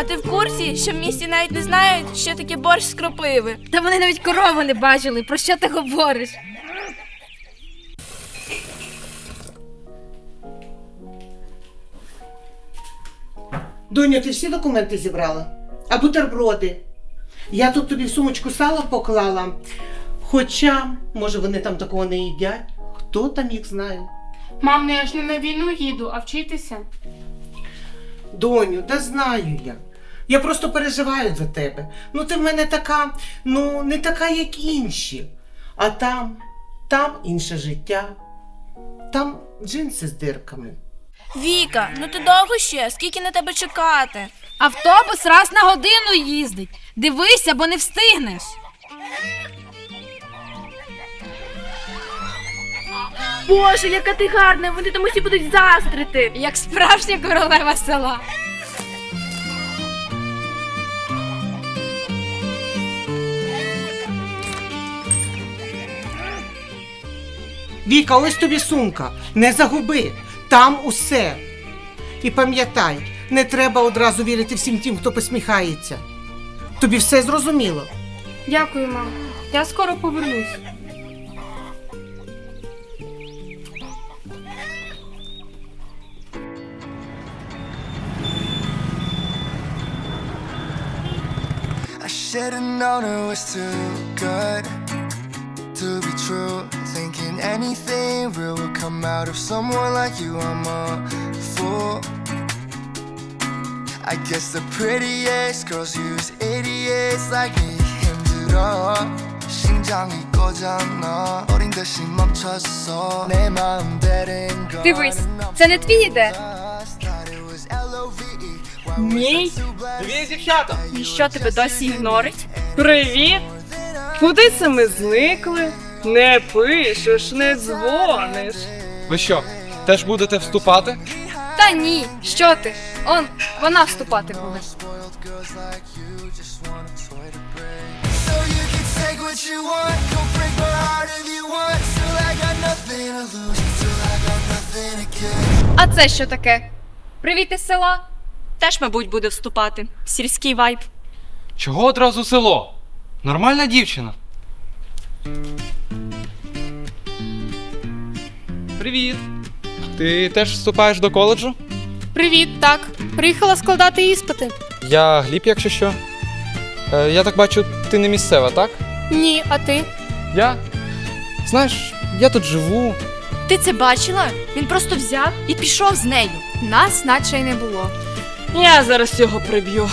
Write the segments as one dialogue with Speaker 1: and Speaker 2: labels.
Speaker 1: А ти в курсі, що в місті навіть не знають, що таке борщ з кропиви?
Speaker 2: Та вони навіть корову не бачили. Про що ти говориш?
Speaker 3: Доню, ти всі документи зібрала? А бутерброди? Я тут тобі в сумочку сало поклала. Хоча, може, вони там такого не їдять. Хто там їх знає?
Speaker 4: Мам, ну я ж не на війну їду, а вчитися.
Speaker 3: Доню, да знаю я. Я просто переживаю за тебе. Ну ти в мене така, ну, не така, як інші. А там, там інше життя. Там джинси з дирками.
Speaker 1: Віка, ну ти довго ще? Скільки на тебе чекати?
Speaker 2: Автобус раз на годину їздить. Дивися, бо не встигнеш.
Speaker 1: Боже, яка ти гарна! Вони там усі будуть заздрити.
Speaker 2: Як справжня королева села.
Speaker 3: Віка, ось тобі сумка. Не загуби. Там усе. І пам'ятай, не треба одразу вірити всім тим, хто посміхається. Тобі все зрозуміло.
Speaker 4: Дякую, мам. Я скоро повернусь.
Speaker 5: I should've known it was too good to be true. Thinking anything real would come out of someone like you. I'm a fool. I guess the prettiest girls use idiots like me. 힘들어. 심장이 꺼졌나 어린 듯이 멈췄어 내 마음 되는 걸
Speaker 2: Дивись, це не твій іде.
Speaker 4: Мій?
Speaker 6: Привіт, дівчата!
Speaker 4: І що тебе досі ігнорить? Привіт! Куди це ми зникли? Не пишеш, не дзвониш.
Speaker 6: Ви що, теж будете вступати?
Speaker 2: Та ні, що ти? Он, вона вступати буде. А це що таке? Привіт із села.
Speaker 7: Теж, мабуть, буде вступати. Сільський вайб.
Speaker 6: Чого одразу село? Нормальна дівчина. Привіт. Ти теж вступаєш до коледжу?
Speaker 4: Привіт, так. Приїхала складати іспити.
Speaker 6: Я Гліб, якщо що. Е, я так бачу, ти не місцева, так?
Speaker 4: Ні, а ти?
Speaker 6: Я? Знаєш, я тут живу.
Speaker 7: Ти це бачила? Він просто взяв і пішов з нею.
Speaker 2: Нас наче й не було.
Speaker 7: Я зараз його приб'ю.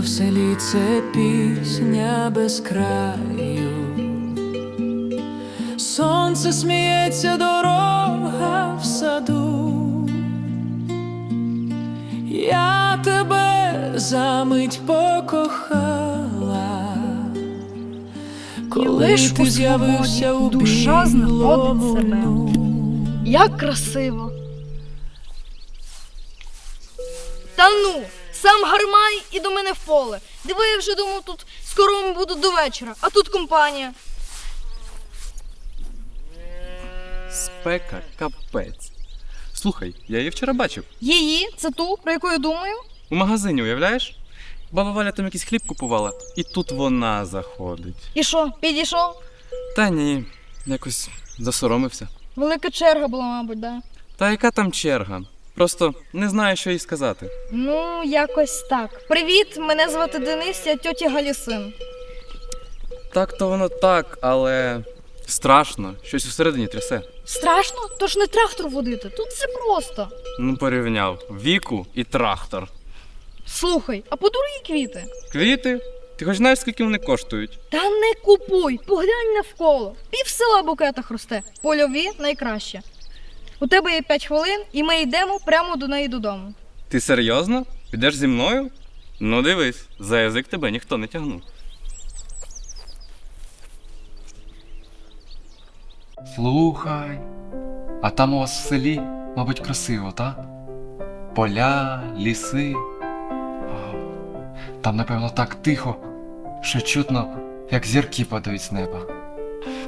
Speaker 8: Літо в селі це пісня без краю. Сонце сміється, дорога в саду. Я тебе за мить покохала. Коли
Speaker 2: лиш
Speaker 8: ти з'явився у
Speaker 2: душа знаходить себе. Як красиво.
Speaker 9: Вже думав, тут з коровами буду до вечора, а тут компанія.
Speaker 10: Спека капець. Слухай, я її вчора бачив.
Speaker 9: Її, це ту, про яку я думаю.
Speaker 10: У магазині, уявляєш? Баба Валя там якийсь хліб купувала, і тут вона заходить.
Speaker 9: І що, підійшов?
Speaker 10: Та ні, якось засоромився.
Speaker 9: Велика черга була, мабуть, да.
Speaker 10: Та яка там черга? Просто не знаю, що їй сказати.
Speaker 9: Ну, якось так. Привіт, мене звати Денис, я тьоті Галі син.
Speaker 10: Так то воно так, але страшно, щось усередині трясе.
Speaker 9: Страшно? Тож не трактор водити. Тут все просто.
Speaker 10: Ну, порівняв віку і трактор.
Speaker 9: Слухай, а подурні квіти.
Speaker 10: Квіти? Ти хоч знаєш, скільки вони коштують?
Speaker 9: Та не купуй, поглянь навколо. Пів села в букетах росте. Польові найкраще. У тебе є 5 хвилин, і ми йдемо прямо до неї додому.
Speaker 10: Ти серйозно? Підеш зі мною? Ну дивись, за язик тебе ніхто не тягнув.
Speaker 6: Слухай. А там у вас в селі, мабуть, красиво, так? Поля, ліси. Там, напевно, так тихо, що чутно, як зірки падають з неба.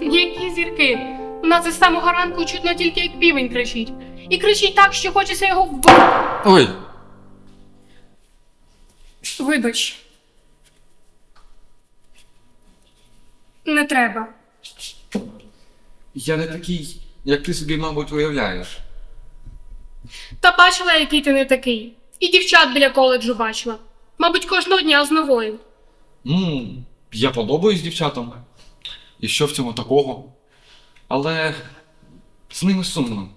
Speaker 1: Які зірки? У нас із самого ранку чутно тільки як півень кричить. І кричить так, що хочеться його вбити.
Speaker 6: Ой!
Speaker 1: Вибач. Не треба.
Speaker 6: Я не такий, як ти собі, мабуть, уявляєш.
Speaker 1: Та бачила, який ти не такий. І дівчат біля коледжу бачила. Мабуть, кожного дня з новою.
Speaker 6: Ну, я подобаюсь дівчатам. І що в цьому такого? Але з ними сумно.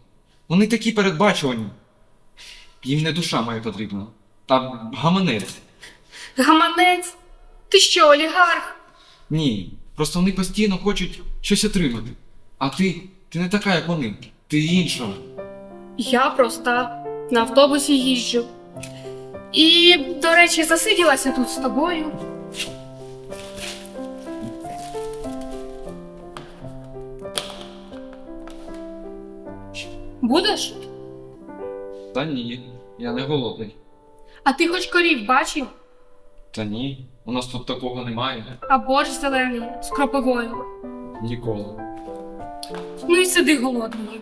Speaker 6: Вони такі передбачувані. Їм не душа моя потрібна. Та гаманець.
Speaker 1: Гаманець? Ти що, олігарх?
Speaker 6: Ні. Просто вони постійно хочуть щось отримати. А ти, ти не така, як вони. Ти інша.
Speaker 1: Я проста на автобусі їжджу. І, до речі, засиділася тут з тобою. Будеш?
Speaker 6: Та ні, я не голодний.
Speaker 1: А ти хоч корів бачив?
Speaker 6: Та ні, у нас тут такого немає.
Speaker 1: А борщ зелений з кропивою.
Speaker 6: Ніколи.
Speaker 1: Ну і сиди голодний.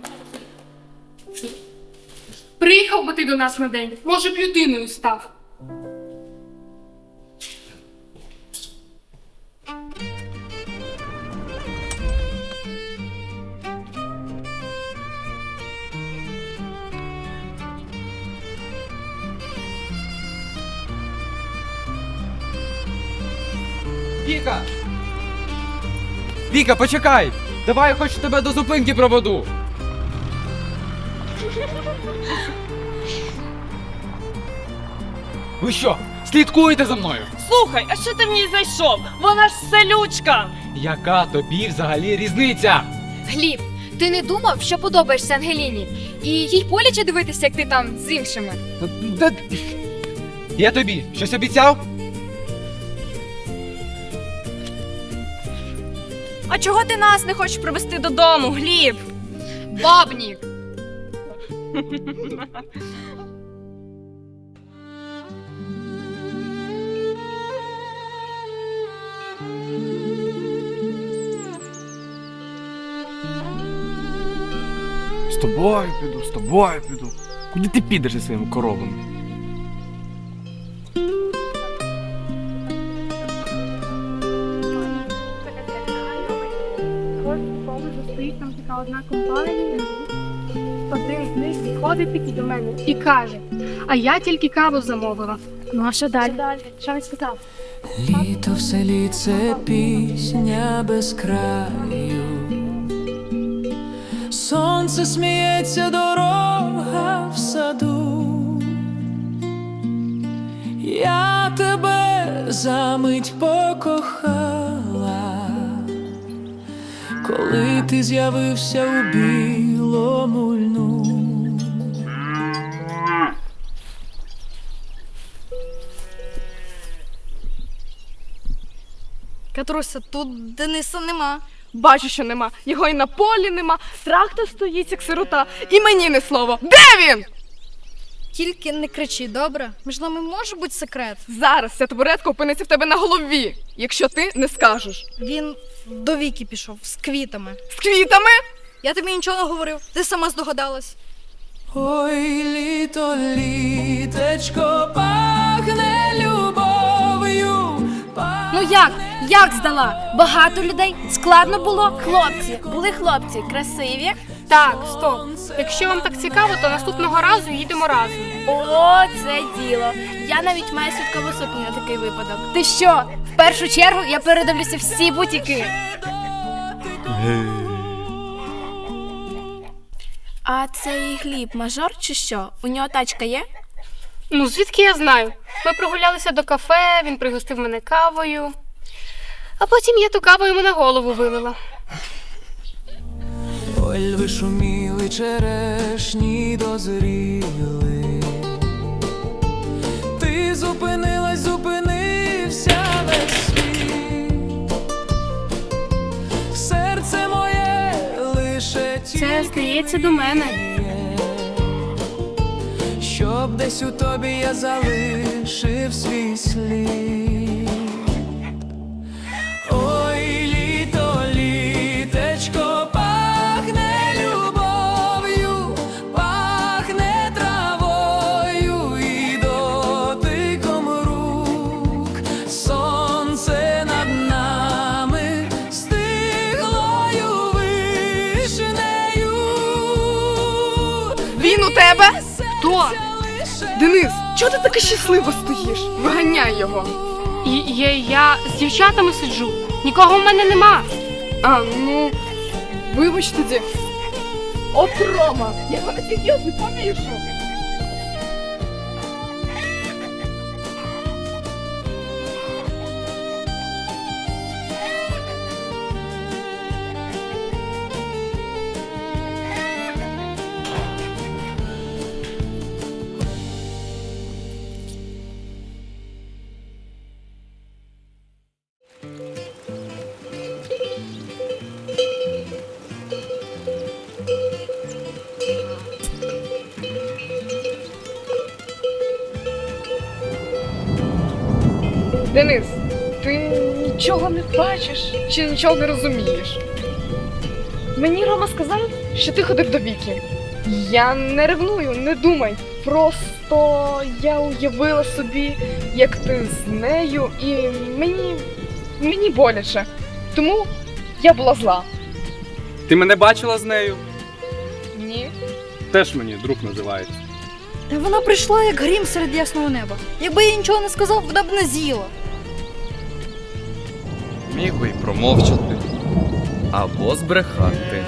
Speaker 1: Приїхав би ти до нас на день, може б людиною став.
Speaker 6: Віка! Віка, почекай! Давай я хоч тебе до зупинки проведу. Ви що, слідкуєте за мною?
Speaker 4: Слухай, а що ти в ній зайшов? Вона ж селючка!
Speaker 6: Яка тобі взагалі різниця?
Speaker 7: Гліб, ти не думав, що подобаєшся Ангеліні? І їй боляче дивитися, як ти там з іншими.
Speaker 6: Та- Я тобі щось обіцяв?
Speaker 2: А чого ти нас не хочеш привезти додому, Гліб?
Speaker 7: Бабнік!
Speaker 6: З тобою піду, з тобою піду. Куди ти підеш зі своїми коровами?
Speaker 1: Стоїть там така одна компанія. Один з них підходить такий до мене і каже: А я тільки каву замовила. Ну а що далі? Що він сказав?
Speaker 8: Літо в селі це пісня без краю. Сонце сміється, дорога в саду. Я тебе за мить коли ти з'явився у білому льну.
Speaker 9: Катруся, тут Дениса нема.
Speaker 4: Бачу, що нема. Його і на полі нема. Трактор стоїть, як сирота. І мені не слово. Де він?
Speaker 9: Тільки не кричи, добре? Між нами може бути секрет.
Speaker 4: Зараз ця табуретка опиниться в тебе на голові, якщо ти не скажеш.
Speaker 9: Він до віки пішов з квітами.
Speaker 4: З квітами?
Speaker 9: Я тобі нічого не говорив, ти сама здогадалась.
Speaker 8: Ой, літо, літечко, пахне любов'ю.
Speaker 2: Ну як? Як здала? Багато людей? Складно було? Хлопці, були хлопці, красиві.
Speaker 1: Так, стоп. Якщо вам так цікаво, то наступного разу їдемо разом.
Speaker 2: О, це діло. Я навіть маю святкову сукню на такий випадок. Ти що? В першу чергу я передивлюся всі бутіки. А цей гліб мажор чи що? У нього тачка є?
Speaker 1: Ну, звідки я знаю? Ми прогулялися до кафе, він пригостив мене кавою. А потім я ту каву йому на голову вилила.
Speaker 8: Ой, ви шуміли, черешні дозріли. Ти зупинилась, зупинився весь світ. Серце моє лише
Speaker 1: Це, здається, до мене.
Speaker 8: Щоб десь у тобі я залишив свій слід.
Speaker 4: Чого ти така щаслива стоїш? Виганяй його.
Speaker 1: І я, я з дівчатами сиджу. Нікого в мене нема.
Speaker 4: А, ну, вибач тоді. От Рома, я його серйозно повішу. Денис, ти нічого не бачиш чи нічого не розумієш? Мені Рома сказав, що ти ходив до Віки. Я не ревную, не думай. Просто я уявила собі, як ти з нею, і мені. мені боляче. Тому я була зла.
Speaker 10: Ти мене бачила з нею?
Speaker 9: Ні.
Speaker 10: Теж мені друг називається.
Speaker 9: Та вона прийшла як грім серед ясного неба. Якби я їй нічого не сказав, вона б не з'їла.
Speaker 6: Міг би й промовчати. Або збрехати.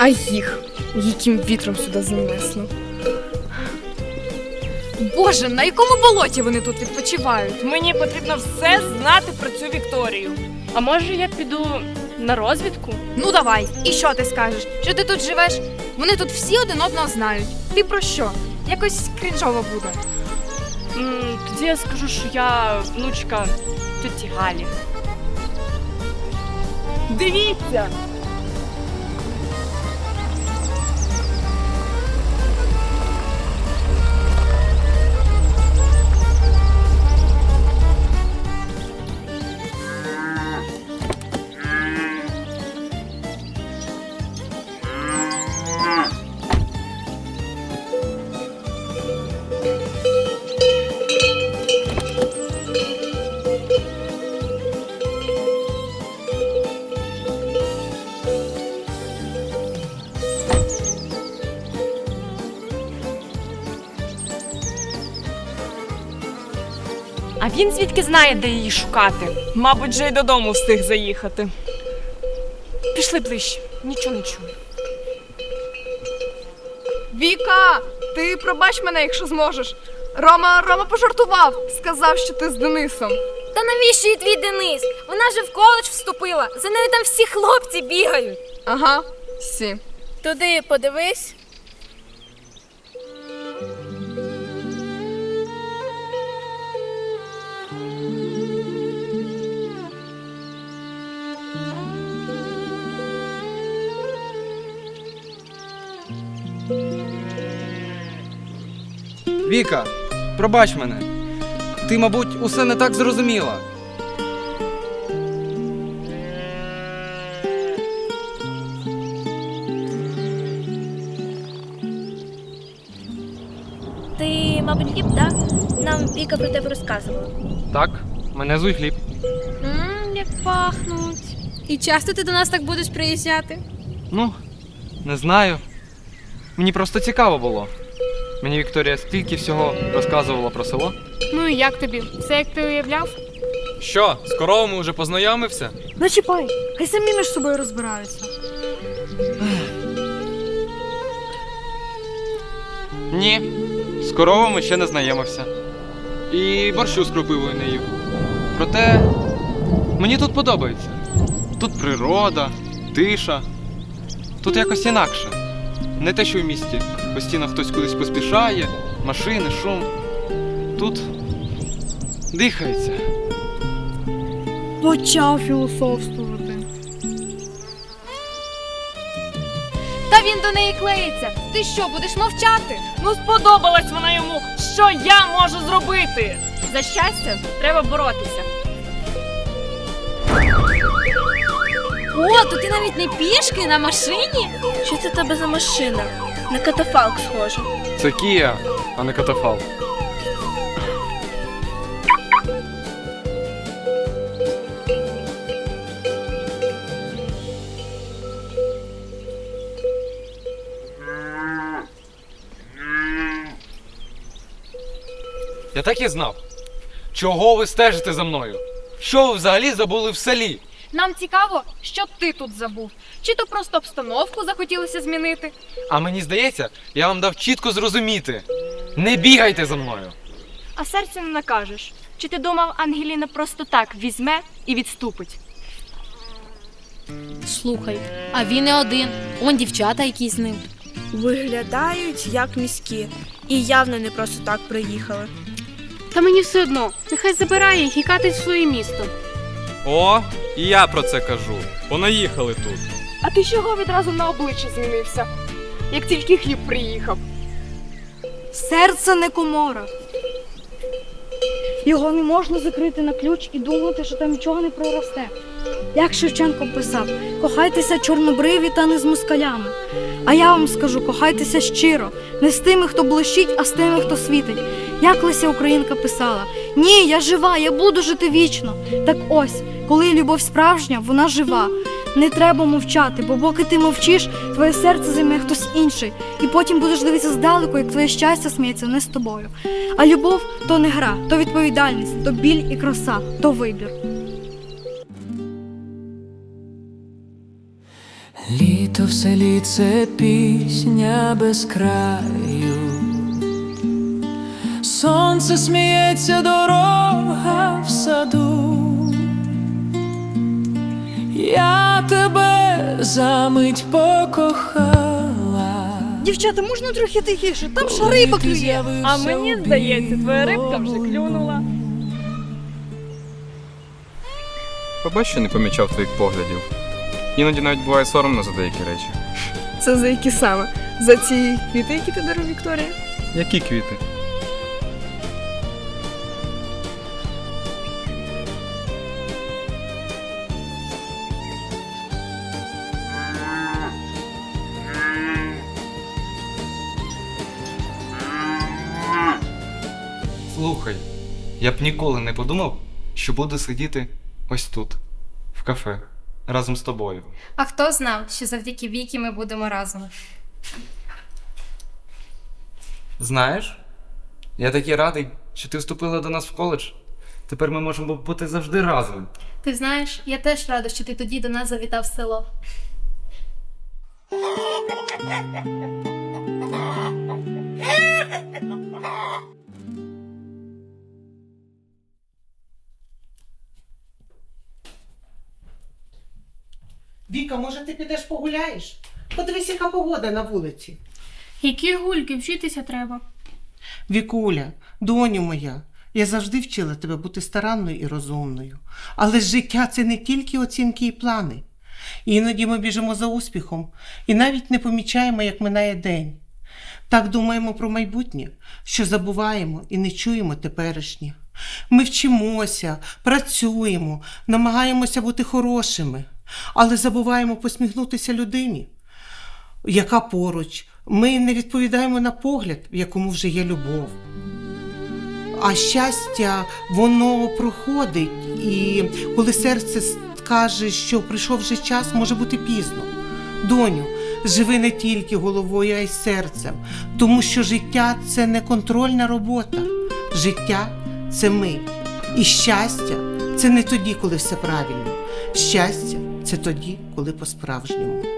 Speaker 4: А їх, яким вітром сюди занесло.
Speaker 7: Боже, на якому болоті вони тут відпочивають?
Speaker 4: Мені потрібно все знати про цю Вікторію.
Speaker 1: А може я піду на розвідку?
Speaker 7: Ну давай, і що ти скажеш? Що ти тут живеш? Вони тут всі один одного знають. Ти про що? Якось крінжово буде.
Speaker 4: М, Тоді я скажу, що я внучка тіті Галі. Дивіться! Він звідки знає, де її шукати? Мабуть, вже й додому встиг заїхати. Пішли ближче, нічого не чую. Віка, ти пробач мене, якщо зможеш. Рома, Рома пожартував, сказав, що ти з Денисом.
Speaker 2: Та навіщо їй твій Денис? Вона же в коледж вступила. За нею там всі хлопці бігають.
Speaker 4: Ага, всі.
Speaker 2: Туди подивись.
Speaker 11: Віка, пробач мене. Ти, мабуть, усе не так зрозуміла.
Speaker 2: Ти мабуть, хліб, да? Нам Віка про тебе розказувала.
Speaker 11: Так, мене зуй хліб.
Speaker 7: Ммм, як пахнуть. І часто ти до нас так будеш приїжджати?
Speaker 11: Ну, не знаю. Мені просто цікаво було. Мені Вікторія стільки всього розказувала про село.
Speaker 1: Ну і як тобі? Все як ти уявляв?
Speaker 11: Що, з коровами вже познайомився?
Speaker 9: Не чіпай, хай самі між собою розбираються.
Speaker 11: Ні, з коровами ще не знайомився. І борщу з кропивою не їв. Проте мені тут подобається. Тут природа, тиша. Тут якось інакше. Не те, що в місті. Постійно хтось кудись поспішає, машини, шум. Тут дихається.
Speaker 9: Почав філософствувати.
Speaker 7: Та він до неї клеїться. Ти що, будеш мовчати? Ну сподобалась вона йому. Що я можу зробити? За щастя треба боротися.
Speaker 2: О, то ти навіть не пішки на машині? Що це в тебе за машина? На катафалк схоже.
Speaker 11: Це Кія, а не катафалк. Я так і знав. Чого ви стежите за мною? Що ви взагалі забули в селі?
Speaker 7: Нам цікаво, що ти тут забув. Чи то просто обстановку захотілося змінити?
Speaker 11: А мені здається, я вам дав чітко зрозуміти. Не бігайте за мною.
Speaker 2: А серцю не накажеш. Чи ти думав, Ангеліна просто так візьме і відступить?
Speaker 7: Слухай, а він не один. Он дівчата, які з ним.
Speaker 12: Виглядають як міські і явно не просто так приїхали.
Speaker 1: Та мені все одно, нехай забирає їх і катить в своє місто.
Speaker 10: О, і я про це кажу. Понаїхали тут.
Speaker 4: А ти чого відразу на обличчі змінився? Як тільки хліб приїхав.
Speaker 9: Серце не комора. Його не можна закрити на ключ і думати, що там нічого не проросте. Як Шевченко писав, кохайтеся чорнобриві та не з москалями. А я вам скажу, кохайтеся щиро, не з тими, хто блищить, а з тими, хто світить. Як Леся Українка писала: Ні, я жива, я буду жити вічно. Так ось, коли любов справжня, вона жива. Не треба мовчати, бо поки ти мовчиш, твоє серце займе хтось інший, і потім будеш дивитися здалеку, як твоє щастя сміється не з тобою. А любов то не гра, то відповідальність, то біль і краса, то вибір.
Speaker 8: Літо в селі це пісня без краю. Сонце сміється, дорога в саду. Я тебе за мить покохала.
Speaker 9: Дівчата, можна трохи тихіше? Там ж риба клює.
Speaker 8: А мені здається, твоя рибка вже клюнула.
Speaker 10: Побач, що не помічав твоїх поглядів. Іноді навіть буває соромно за деякі речі.
Speaker 4: Це за які саме? За ці квіти, які ти дарив Вікторія?
Speaker 10: Які квіти?
Speaker 6: Я б ніколи не подумав, що буду сидіти ось тут, в кафе, разом з тобою.
Speaker 7: А хто знав, що завдяки Вікі ми будемо разом?
Speaker 6: Знаєш, я такий радий, що ти вступила до нас в коледж. Тепер ми можемо бути завжди разом.
Speaker 7: Ти знаєш, я теж рада, що ти тоді до нас завітав в село.
Speaker 3: Віка, може ти підеш погуляєш? Подивись, яка погода на вулиці.
Speaker 1: Які гульки, вчитися треба.
Speaker 3: Вікуля, доню моя, я завжди вчила тебе бути старанною і розумною. Але ж життя це не тільки оцінки і плани. Іноді ми біжимо за успіхом і навіть не помічаємо, як минає день. Так думаємо про майбутнє, що забуваємо і не чуємо теперішнє. Ми вчимося, працюємо, намагаємося бути хорошими, але забуваємо посміхнутися людині, яка поруч. Ми не відповідаємо на погляд, в якому вже є любов. А щастя, воно проходить, і коли серце скаже, що прийшов вже час, може бути пізно. Доню, живи не тільки головою, а й серцем, тому що життя це не контрольна робота. Життя це мить. І щастя це не тоді, коли все правильно. Щастя це тоді, коли по-справжньому.